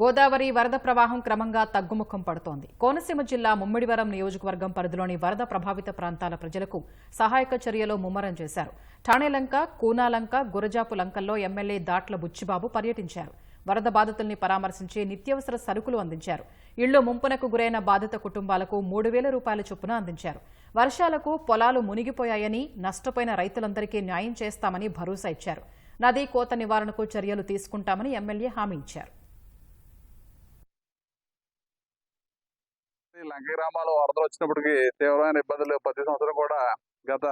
గోదావరి వరద ప్రవాహం క్రమంగా తగ్గుముఖం పడుతోంది. కోనసీమ జిల్లా ముమ్మిడివరం నియోజకవర్గం పరిధిలోని వరద ప్రభావిత ప్రాంతాల ప్రజలకు సహాయక చర్యలు ముమ్మరం చేశారు. ఠాణేలంక కూనాలంక గురజాపు లంకల్లో ఎమ్మెల్యే దాట్ల బుచ్చిబాబు పర్యటించారు. వరద బాధితుల్ని పరామర్శించి నిత్యావసర సరుకులు అందించారు. ఇళ్ళు ముంపునకు గురైన బాధిత కుటుంబాలకు మూడు వేల రూపాయల చొప్పున అందించారు. వర్షాలకు పొలాలు మునిగిపోయాయని నష్టపోయిన రైతులందరికీ న్యాయం చేస్తామని భరోసా ఇచ్చారు. నదీ కోత నివారణకు చర్యలు తీసుకుంటామని ఎమ్మెల్యే హామీ ఇచ్చారు. లంక గ్రామాలు వరదలు వచ్చినప్పటికీ తీవ్రమైన ఇబ్బందులు ప్రతి సంవత్సరం కూడా గత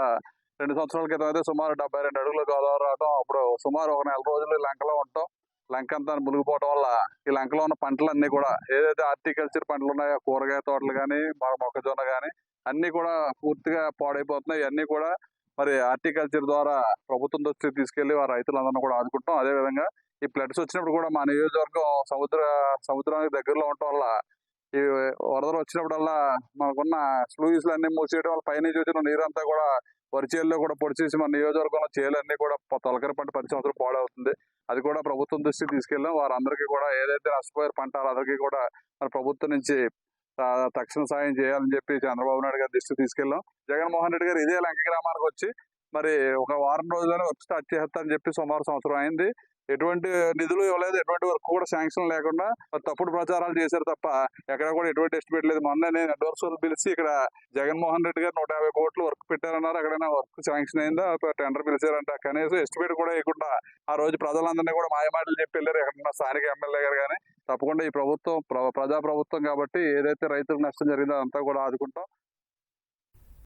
రెండు సంవత్సరాల క్రితం అయితే సుమారు డెబ్బై రెండు అడుగులు గోదావరి రావడం అప్పుడు సుమారు ఒక నెల రోజులు లంకలో ఉంటాం లంక అంతా మునిగిపోవడం వల్ల ఈ లంకలో ఉన్న పంటలన్నీ కూడా ఏదైతే హార్టికల్చర్ పంటలు ఉన్నాయో కూరగాయ తోటలు కానీ మొక్కజొన్న కానీ అన్ని కూడా పూర్తిగా పాడైపోతున్నాయి. ఇవన్నీ కూడా మరి హార్టికల్చర్ ద్వారా ప్రభుత్వం దృష్టికి తీసుకెళ్ళి ఆ రైతులందరినీ కూడా ఆదుకుంటాం అదే విధంగా ఈ ఫ్లడ్స్ వచ్చినప్పుడు కూడా మా నియోజకవర్గం సముద్ర సముద్రానికి దగ్గరలో ఉండటం వల్ల ఈ వరదలు వచ్చినప్పుడల్లా మనకున్న స్లూయిస్ అన్ని మూసేయడం వల్ల పైనుంచి చూసిన నీరంతా కూడా వరిచేల్లో కూడా పొడిచేసి మన నియోజకవర్గంలో చేలన్నీ కూడా తొలకరి పంట పది సంవత్సరం పాడవుతుంది. అది కూడా ప్రభుత్వం దృష్టికి తీసుకెళ్ళాం. వారందరికీ కూడా ఏదైతే నష్టపోయారు పంట వాళ్ళందరికీ కూడా మన ప్రభుత్వం నుంచి తక్షణ సాయం చేయాలని చెప్పి చంద్రబాబు నాయుడు గారి దృష్టికి తీసుకెళ్ళాం. జగన్మోహన్ రెడ్డి గారు ఇదే లంక గ్రామానికి వచ్చి మరి ఒక వారం రోజుల్లోనే వర్క్ స్టార్ట్ చేస్తారని చెప్పి సుమారు సంవత్సరం అయింది. ఎటువంటి నిధులు ఇవ్వలేదు ఎటువంటి వర్క్ కూడా శాంక్షన్ లేకుండా తప్పుడు ప్రచారాలు చేశారు తప్ప ఎక్కడ కూడా ఎటువంటి ఎస్టిమేట్ లేదు మొన్న నేను అడ్వాన్స్ పిలిచి ఇక్కడ జగన్మోహన్ రెడ్డి గారు నూట యాభై కోట్లు వర్క్ పెట్టారన్నారు. ఎక్కడైనా వర్క్ శాంక్షన్ అయిందా? టెండర్ పిలిచారంట. కనీసం ఎస్టిమేట్ కూడా వేయకుండా ఆ రోజు ప్రజలందరినీ కూడా మాయమాటలు చెప్పి వెళ్ళారు. ఎక్కడన్నా స్థానిక ఎమ్మెల్యే గారు కానీ తప్పకుండా ఈ ప్రభుత్వం ప్ర- ప్రజా ప్రభుత్వం కాబట్టి ఏదైతే రైతులకు నష్టం జరిగిందో అంతా కూడా ఆదుకుంటాం.